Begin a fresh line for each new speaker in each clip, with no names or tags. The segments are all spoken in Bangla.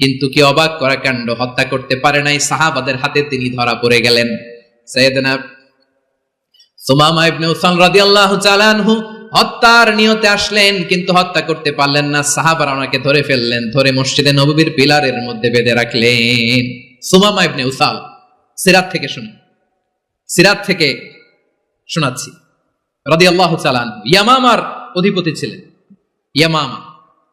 কিন্তু কি অবাক করা কাণ্ড? হত্যা করতে পারে নাই, সাহাবাদের হাতে তিনি ধরা পড়ে গেলেন। হত্যার নিয়তে আসলেন, কিন্তু হত্যা করতে পারলেন না। সাহাবারা ওনাকে ধরে ফেললেন, ধরে মসজিদে নববীর পিলারের মধ্যে বেঁধে রাখলেন। সুমামা ইবনে উসাল, সিরাত থেকে শুনি সিরাত থেকে শোনাচ্ছি। রাদিয়াল্লাহু তাআলা ইয়ামামার অধিপতি ছিলেন। ইয়ামামা।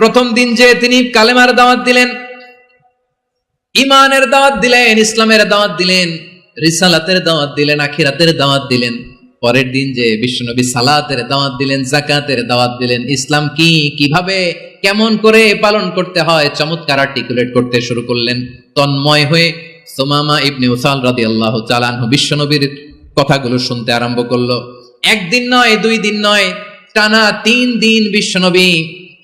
প্রথম দিন যে তিনি কালেমার দাওয়াত দিলেন ইমানের দাওয়াত দিলেন, ইসলামের দাওয়াত দিলেন, রিসালাতের দাওয়াত দিলেন, আখিরাতের দাওয়াত দিলেন। পরের দিন যে বিশ্বনবী সালাতের দাওয়াত দিলেন জাকাতের দাওয়াত দিলেন, ইসলাম কি, কীভাবে, কেমন করে পালন করতে হয়, চমৎকার আর্টিকুলেট করতে শুরু করলেন। তন্ময় হয়ে সোমামা ইবনে উসাল রাদি আল্লাহ চালানহু বিশ্বনবীর কথাগুলো শুনতে আরম্ভ করল। একদিন নয়, দুই দিন নয়, টানা তিন দিন বিশ্বনবী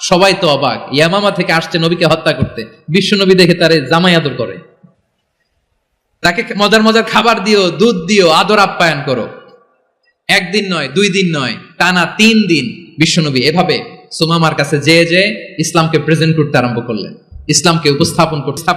সবাই তো অবাক। ইয়ামামা থেকে আসছে নবীকে হত্যা করতে। বিশ্বনবী দেখে তারে জামাই আদর করে। তাকে মজার মজার খাবার দিও, দুধ দিও, আদর আপ্যায়ন করো। একদিন নয়, দুই দিন নয়, টানা তিন দিন বিশ্বনবী এভাবে সোমামার কাছে যেয়ে যেয়ে ইসলামকে প্রেজেন্ট করতে আরম্ভ করলেন। ইসলামকে উপস্থাপন করতে